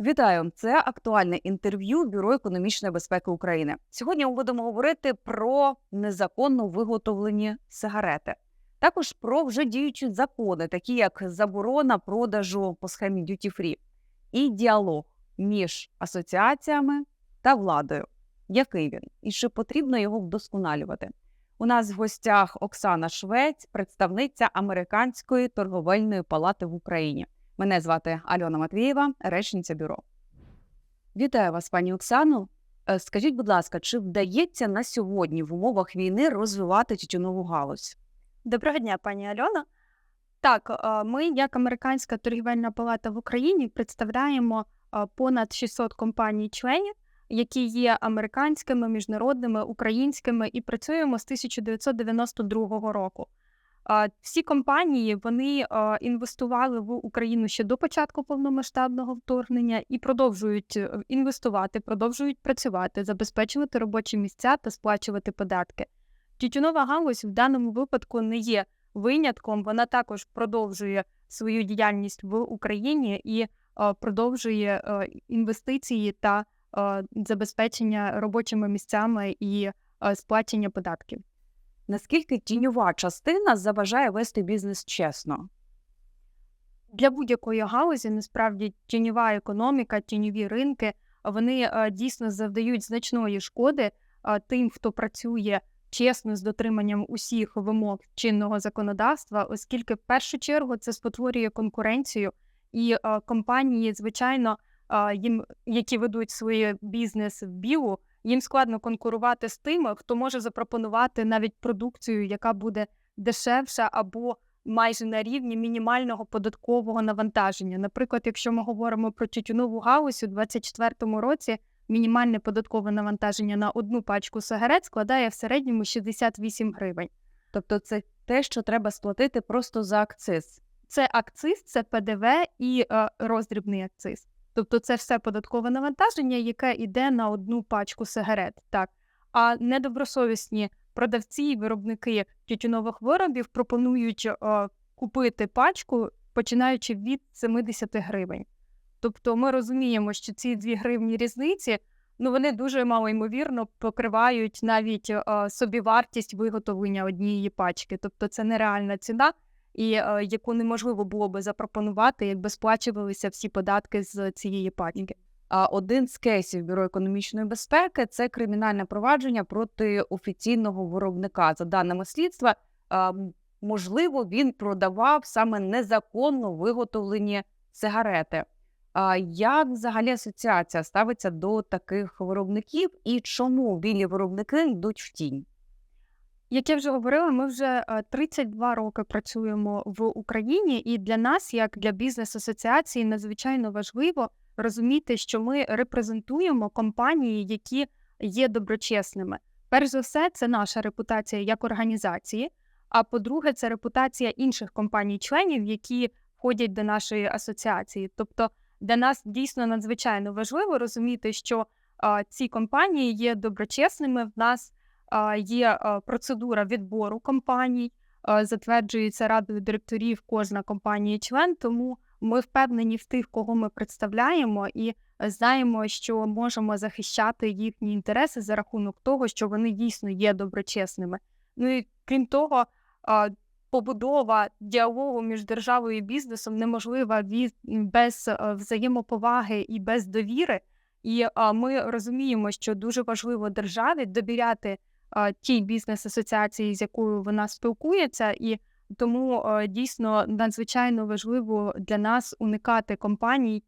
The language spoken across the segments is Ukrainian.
Вітаю! Це актуальне інтерв'ю Бюро економічної безпеки України. Сьогодні ми будемо говорити про незаконно виготовлені сигарети, також про вже діючі закони, такі як заборона продажу по схемі Duty Free і діалог між асоціаціями та владою. Який він і чи потрібно його вдосконалювати? У нас в гостях Оксана Швець, представниця Американської торговельної палати в Україні. Мене звати Альона Матвієва, речниця бюро. Вітаю вас, пані Оксано. Е, Скажіть, будь ласка, чи вдається на сьогодні в умовах війни розвивати тютюнову галузь? Доброго дня, пані Альона. Так, е, ми, як Американська торгівельна палата в Україні, представляємо е, понад 600 компаній-членів, які є американськими, міжнародними, українськими, і працюємо з 1992 року. Всі компанії вони інвестували в Україну ще до початку повномасштабного вторгнення і продовжують е, інвестувати, продовжують працювати, забезпечувати робочі місця та сплачувати податки. Тютюнова галузь в даному випадку не є винятком. Вона також продовжує свою діяльність в Україні і продовжує е, інвестиції та забезпечення робочими місцями і сплачення податків. Наскільки тіньова частина заважає вести бізнес чесно? Для будь-якої галузі насправді тіньова економіка, тіньові ринки вони дійсно завдають значної шкоди тим, хто працює чесно з дотриманням усіх вимог чинного законодавства, оскільки в першу чергу це спотворює конкуренцію, і компанії, звичайно, їм, які ведуть свій бізнес в білу, їм складно конкурувати з тими, хто може запропонувати навіть продукцію, яка буде дешевша або майже на рівні мінімального податкового навантаження. Наприклад, якщо ми говоримо про тютюнову галузь у 2024 році, мінімальне податкове навантаження на одну пачку сигарет складає в середньому 68 гривень. Тобто, це те, що треба сплатити просто за акциз. Це акциз, це ПДВ і е, роздрібний акциз. Тобто це все податкове навантаження, яке йде на одну пачку сигарет. Так. А недобросовісні продавці і виробники тютюнових виробів пропонують е, купити пачку, починаючи від 70 гривень. Тобто ми розуміємо, що ці 2 гривні різниці ну, вони дуже малоймовірно покривають навіть е, собівартість виготовлення однієї пачки. Тобто це нереальна ціна, і е, яку неможливо було би запропонувати, якби сплачувалися всі податки з цієї пачки. А один з кейсів Бюро економічної безпеки це кримінальне провадження проти офіційного виробника. За даними слідства, а, можливо, він продавав саме незаконно виготовлені сигарети. А як взагалі асоціація ставиться до таких виробників і чому білі виробники йдуть в тінь? Як я вже говорила, ми вже е, 32 роки працюємо в Україні, і для нас, як для бізнес-асоціації, надзвичайно важливо розуміти, що ми репрезентуємо компанії, які є доброчесними. Перш за все, це наша репутація як організації. А по-друге, це репутація інших компаній-членів, які входять до нашої асоціації. Тобто для нас дійсно надзвичайно важливо розуміти, що а, ці компанії є доброчесними. В нас є процедура відбору компаній, затверджується радою директорів кожна компанія-член. Тому ми впевнені в тих, кого ми представляємо, і знаємо, що можемо захищати їхні інтереси за рахунок того, що вони дійсно є доброчесними. Ну і крім того, побудова діалогу між державою і бізнесом неможлива без взаємоповаги і без довіри. І ми розуміємо, що дуже важливо державі довіряти тій бізнес-асоціації, з якою вона спілкується, і тому дійсно надзвичайно важливо для нас уникати компаній,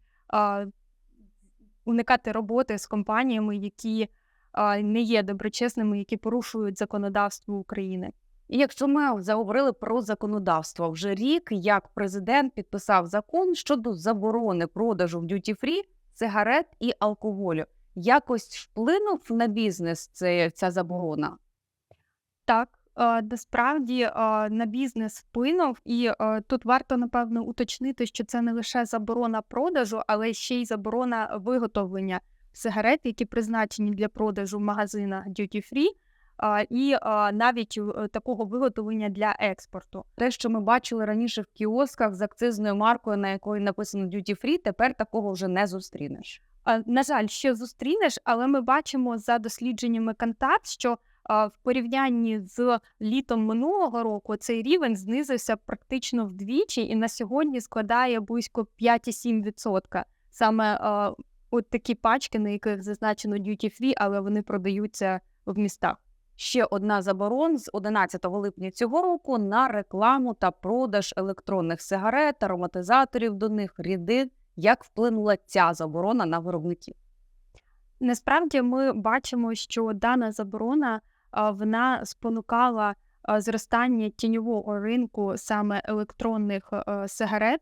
уникати роботи з компаніями, які не є доброчесними, які порушують законодавство України. І якщо ми заговорили про законодавство, вже рік як президент підписав закон щодо заборони продажу в дюті-фрі сигарет і алкоголю, якось вплинув на бізнес це, ця заборона? Так, е, насправді е, на бізнес вплинув, і е, тут варто напевно уточнити, що це не лише заборона продажу, але ще й заборона виготовлення сигарет, які призначені для продажу в магазинах duty free. і навіть такого виготовлення для експорту. Те, що ми бачили раніше в кіосках з акцизною маркою, на якої написано Duty Free, тепер такого вже не зустрінеш. На жаль, ще зустрінеш, але ми бачимо за дослідженнями Кантат, що в порівнянні з літом минулого року цей рівень знизився практично вдвічі і на сьогодні складає близько 5,7%. Саме а, от такі пачки, на яких зазначено duty free, але вони продаються в містах. Ще одна заборон з 11 липня цього року на рекламу та продаж електронних сигарет, ароматизаторів до них, рідин. Як вплинула ця заборона на виробників? Насправді ми бачимо, що дана заборона вона спонукала зростання тіньового ринку саме електронних сигарет.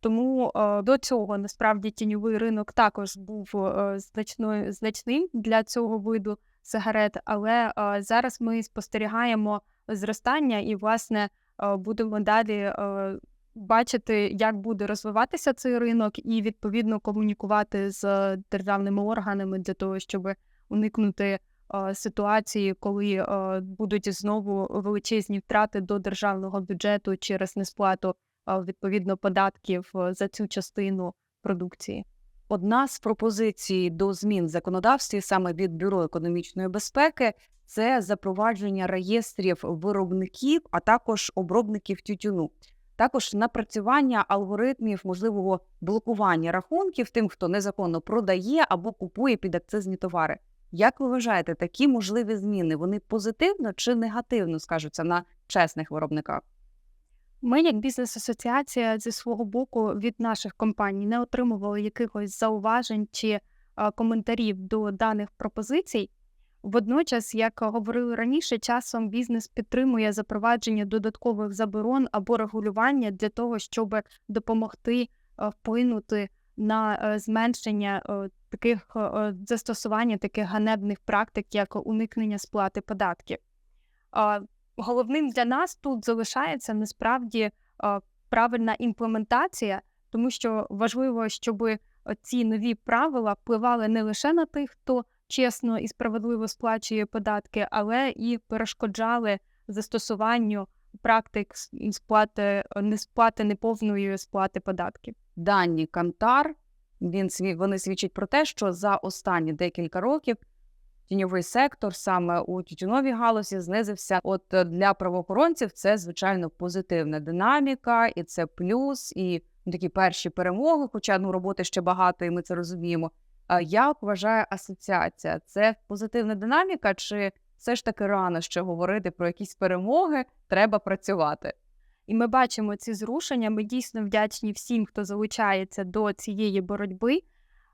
Тому до цього насправді тіньовий ринок також був значною значним для цього виду сигарет. Але зараз ми спостерігаємо зростання і, власне, будемо далі бачити, як буде розвиватися цей ринок, і відповідно комунікувати з державними органами для того, щоб уникнути е, ситуації, коли е, будуть знову величезні втрати до державного бюджету через несплату е, відповідно податків за цю частину продукції. Одна з пропозицій до змін в законодавстві саме від Бюро економічної безпеки це запровадження реєстрів виробників, а також обробників тютюну. Також напрацювання алгоритмів можливого блокування рахунків тим, хто незаконно продає або купує підакцизні товари. Як ви вважаєте, такі можливі зміни вони позитивно чи негативно скажуться на чесних виробниках? Ми, як бізнес-асоціація, зі свого боку від наших компаній не отримували якихось зауважень чи коментарів до даних пропозицій. Водночас, як говорили раніше, часом бізнес підтримує запровадження додаткових заборон або регулювання для того, щоб допомогти вплинути на е, зменшення е, таких е, застосування таких ганебних практик, як уникнення сплати податків. Головним для нас тут залишається насправді правильна імплементація, тому що важливо, щоб ці нові правила впливали не лише на тих, хто чесно і справедливо сплачує податки, але і перешкоджали застосуванню практик сплати несплати неповної сплати податків. дані Кантар. Він вони свідчать про те, що за останні декілька років тіньовий сектор саме у тютюновій галузі знизився. От е, для правоохоронців це звичайно позитивна динаміка, і це плюс, і такі перші перемоги. Хоча ну роботи ще багато, і ми це розуміємо. Як вважає асоціація? Це позитивна динаміка, чи все ж таки рано ще говорити про якісь перемоги? Треба працювати. І ми бачимо ці зрушення. Ми дійсно вдячні всім, хто залучається до цієї боротьби.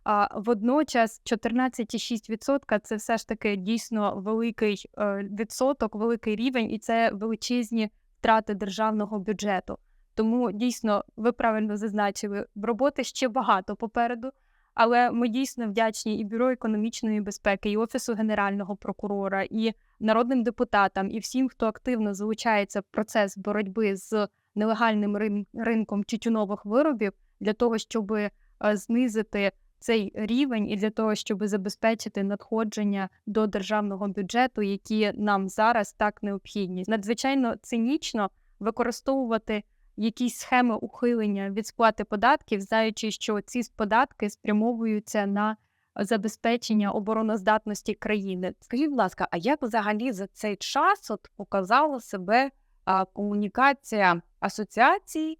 А водночас 14,6% – це все ж таки дійсно великий е, відсоток, великий рівень, і це величезні втрати державного бюджету. Тому дійсно ви правильно зазначили, роботи ще багато попереду. Але ми дійсно вдячні і бюро економічної безпеки, і офісу генерального прокурора, і народним депутатам, і всім, хто активно залучається в процес боротьби з нелегальним рин- ринком тютюнових виробів, для того, щоб е, знизити цей рівень, і для того, щоб забезпечити надходження до державного бюджету, які нам зараз так необхідні. Надзвичайно цинічно використовувати якісь схеми ухилення від сплати податків, знаючи, що ці податки спрямовуються на забезпечення обороноздатності країни. Скажіть, будь ласка, а як взагалі за цей час от показала себе а, комунікація асоціацій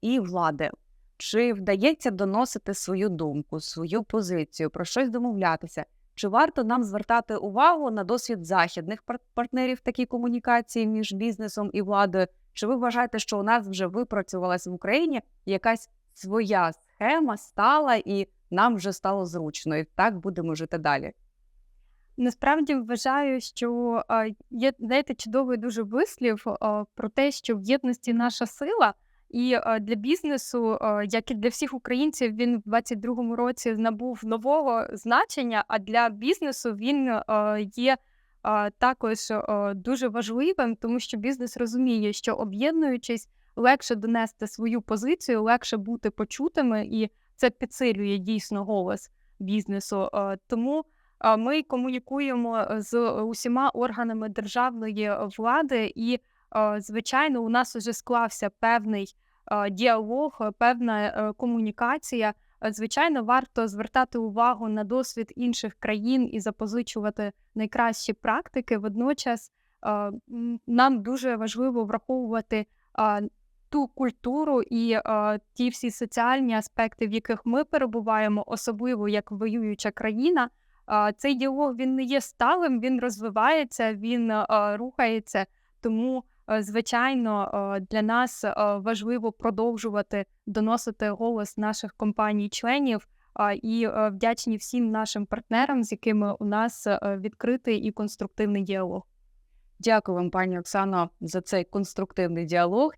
і влади? Чи вдається доносити свою думку, свою позицію, про щось домовлятися? Чи варто нам звертати увагу на досвід західних партнерів такій комунікації між бізнесом і владою? Чи ви вважаєте, що у нас вже випрацювалася в Україні якась своя схема стала і нам вже стало зручно, і так будемо жити далі? Насправді вважаю, що є знаєте, чудовий дуже вислів про те, що в єдності наша сила, і для бізнесу, як і для всіх українців, він в 22-му році набув нового значення. А для бізнесу він є також дуже важливим, тому що бізнес розуміє, що об'єднуючись, легше донести свою позицію, легше бути почутими, і це підсилює дійсно голос бізнесу. Тому Ми комунікуємо е, з усіма органами державної влади, і, е, звичайно, у нас вже склався певний е, діалог, е, певна е, комунікація. Е, Звичайно, варто звертати увагу на досвід інших країн і запозичувати найкращі практики. Водночас е, нам дуже важливо враховувати ту культуру і е, ті всі соціальні аспекти, в яких ми перебуваємо, особливо як воююча країна. Цей діалог він не є сталим, він розвивається, він е, рухається. Тому, е, звичайно, е, для нас е, важливо продовжувати доносити голос наших компаній-членів. І е, вдячні всім нашим партнерам, з якими у нас е, відкритий і конструктивний діалог. Дякую вам, пані Оксано, за цей конструктивний діалог.